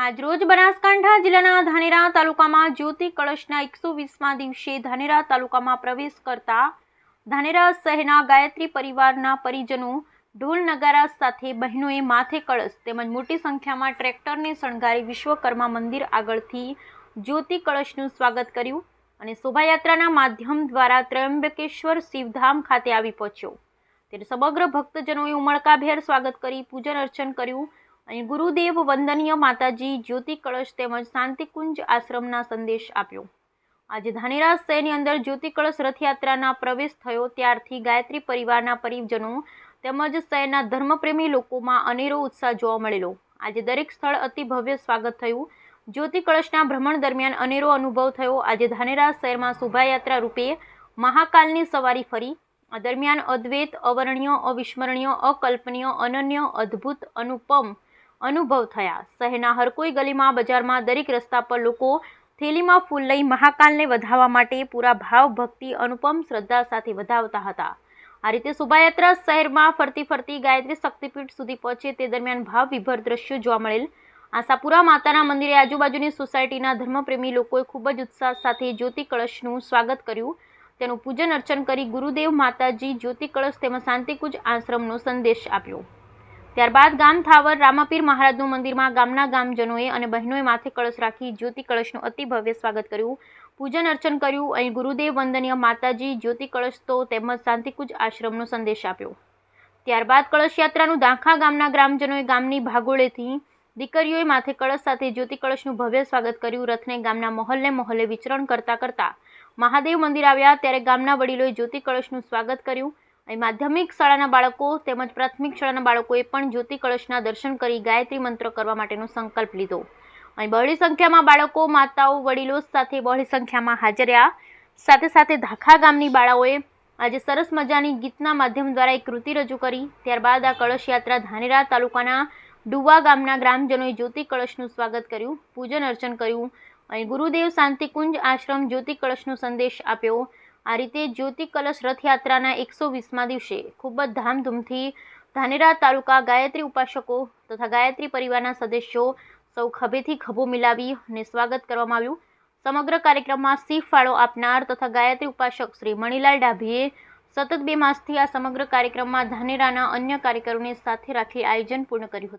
આજરોજ બનાસકાંઠા જિલ્લાના ધાનેરા તાલુકામાં જ્યોતિ કળશના એકસો વીસમાં દિવસે ધાનેરા તાલુકામાં પ્રવેશ કરતા ધાનેરા શહેરના ગાયત્રી પરિવારના પરિજનો ઢોલ નગારા સાથે બહેનોએ માથે કળશ તેમજ મોટી સંખ્યામાં ટ્રેક્ટરને શણગારી વિશ્વકર્મા મંદિર આગળથી જ્યોતિ કળશનું સ્વાગત કર્યું અને શોભાયાત્રાના માધ્યમ દ્વારા ત્રયંબકેશ્વર શિવધામ ખાતે આવી પહોંચ્યો. ત્યારે સમગ્ર ભક્તજનોએ ઉમળકાભેર સ્વાગત કરી પૂજન અર્ચન કર્યું. અને ગુરુદેવ વંદનીય માતાજી જ્યોતિ કળશ તેમજ શાંતિકુંજ આશ્રમના સંદેશ આપ્યો. આજે ધાનેરા શહેરની અંદર જ્યોતિ કળશ રથયાત્રાના પ્રવેશ થયો ત્યારથી ગાયત્રી પરિવારના પરિજનો તેમજ શહેરના ધર્મપ્રેમી લોકોમાં અનેરો ઉત્સાહ જોવા મળેલો. આજે દરેક સ્થળ અતિ ભવ્ય સ્વાગત થયું. જ્યોતિ કળશના ભ્રમણ દરમિયાન અનેરો અનુભવ થયો. આજે ધાનેરા શહેરમાં શોભાયાત્રા રૂપે મહાકાલની સવારી ફરી. દરમિયાન અદ્વૈત, અવર્ણ્ય, અવિસ્મરણીય, અકલ્પનીય, અનન્ય, અદ્ભુત, અનુપમ અનુભવ થયા. શહેરના હરકોઈ ગલીમાં, બજારમાં દરેક રસ્તા પર લોકો થેલીમાં ફૂલ લઈ મહાકાલને વધાવવા માટે પૂરા ભાવ, ભક્તિ, અનુપમ, શ્રદ્ધા સાથે વધાવતા હતા. આ રીતે શોભાયાત્રા શહેરમાં ફરતી ફરતી ગાયત્રી શક્તિપીઠ સુધી પહોંચે તે દરમિયાન ભાવ વિભર દ્રશ્યો જોવા મળેલ. આશાપુરા માતાના મંદિરે આજુબાજુની સોસાયટીના ધર્મપ્રેમી લોકોએ ખૂબ જ ઉત્સાહ સાથે જ્યોતિ કળશનું સ્વાગત કર્યું. તેનું પૂજન અર્ચન કરી ગુરુદેવ માતાજી જ્યોતિ કળશ તેમજ શાંતિકુંજ આશ્રમનો સંદેશ આપ્યો. ત્યારબાદ ગામ થાવર રામાપીર મહારાજનું મંદિરમાં ગામના ગામજનોએ અને બહેનોએ માથે કળશ રાખી જ્યોતિ કળશનું અતિ ભવ્ય સ્વાગત કર્યું. પૂજન અર્ચન કર્યું. અહીં ગુરુદેવ વંદનીય માતાજી જ્યોતિ કળશ તો તેમજ શાંતિકુંજ આશ્રમનો સંદેશ આપ્યો. ત્યારબાદ કળશ યાત્રાનું દાંખા ગામના ગ્રામજનોએ ગામની ભાગોળેથી દીકરીઓએ માથે કળશ સાથે જ્યોતિ કળશનું ભવ્ય સ્વાગત કર્યું. રથને ગામના મહોલ્લે મહોલ્લે વિચરણ કરતા કરતા મહાદેવ મંદિર આવ્યા. ત્યારે ગામના વડીલોએ જ્યોતિ કળશનું સ્વાગત કર્યું. અહીં માધ્યમિક શાળાના બાળકો તેમજ પ્રાથમિક શાળાના બાળકોએ પણ જ્યોતિ કળશના દર્શન કરી ગાયત્રી મંત્ર કરવા માટેનો સંકલ્પ લીધો. અહીં બહોળી સંખ્યામાં બાળકો, માતાઓ, વડીલો સાથે બહોળી સંખ્યામાં હાજર રહ્યા. સાથે સાથે ધાખા ગામની બાળાઓએ આજે સરસ મજાની ગીતના માધ્યમ દ્વારા એક કૃતિ રજૂ કરી. ત્યારબાદ આ કળશ યાત્રા ધાનેરા તાલુકાના ડુવા ગામના ગ્રામજનોએ જ્યોતિ કળશનું સ્વાગત કર્યું, પૂજન અર્ચન કર્યું. અહીં ગુરુદેવ શાંતિકુંજ આશ્રમ જ્યોતિ કળશનો સંદેશ આપ્યો. આ રીતે જ્યોતિ કલશ રથયાત્રાના એકસો વીસમા દિવસે ખૂબ જ ધામધૂમથી ધાનેરા તાલુકા ગાયત્રી ઉપાસકો તથા ગાયત્રી પરિવારના સદસ્યો સૌ ખભેથી ખભો મિલાવી અને સ્વાગત કરવામાં આવ્યું. સમગ્ર કાર્યક્રમમાં સી ફાળો આપનાર તથા ગાયત્રી ઉપાસક શ્રી મણિલાલ ડાભીએ સતત બે માસથી આ સમગ્ર કાર્યક્રમમાં ધાનેરાના અન્ય કાર્યકરોને સાથે રાખી આયોજન પૂર્ણ કર્યું હતું.